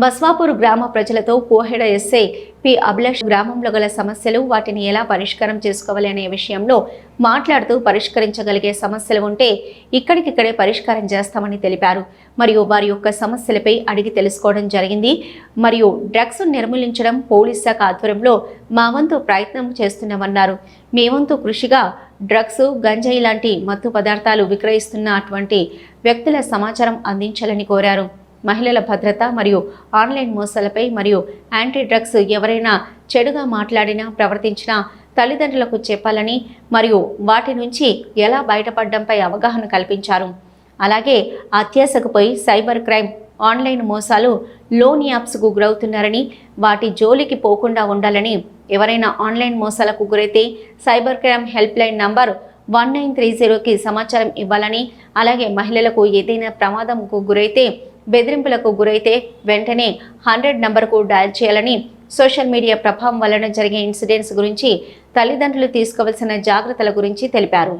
బస్వాపూర్ గ్రామ ప్రజలతో Koheda SI P Abhilash గ్రామంలో గల సమస్యలు వాటిని ఎలా పరిష్కారం చేసుకోవాలి అనే విషయంలో మాట్లాడుతూ పరిష్కరించగలిగే సమస్యలు ఉంటే ఇక్కడికిక్కడే పరిష్కారం చేస్తామని తెలిపారు. మరియు వారి యొక్క సమస్యలపై అడిగి తెలుసుకోవడం జరిగింది. మరియు డ్రగ్స్ నిర్మూలించడం పోలీస్ శాఖ ఆధ్వర్యంలో మా వంతు ప్రయత్నం చేస్తున్నామన్నారు. మీ వంతు కృషిగా డ్రగ్స్ గంజాయి లాంటి మత్తు పదార్థాలు విక్రయిస్తున్న అటువంటి వ్యక్తుల సమాచారం అందించాలని కోరారు. మహిళల భద్రత మరియు ఆన్లైన్ మోసాలపై మరియు యాంటీ డ్రగ్స్ ఎవరైనా చెడుగా మాట్లాడినా ప్రవర్తించినా తల్లిదండ్రులకు చెప్పాలని మరియు వాటి నుంచి ఎలా బయటపడడంపై అవగాహన కల్పించారు. అలాగే అత్యాశకు పోయి సైబర్ క్రైమ్ ఆన్లైన్ మోసాలు లోన్ యాప్స్కు గురవుతున్నారని వాటి జోలికి పోకుండా ఉండాలని ఎవరైనా ఆన్లైన్ మోసాలకు గురైతే cyber crime help line number one nine three జీరోకి సమాచారం ఇవ్వాలని అలాగే మహిళలకు ఏదైనా ప్రమాదంకు గురైతే బెదిరింపులకు గురైతే వెంటనే హండ్రెడ్ నంబర్కు డయల్ చేయాలని సోషల్ మీడియా ప్రభావం వలన జరిగే ఇన్సిడెంట్స్ గురించి తల్లిదండ్రులు తీసుకోవాల్సిన జాగ్రత్తల గురించి తెలిపారు.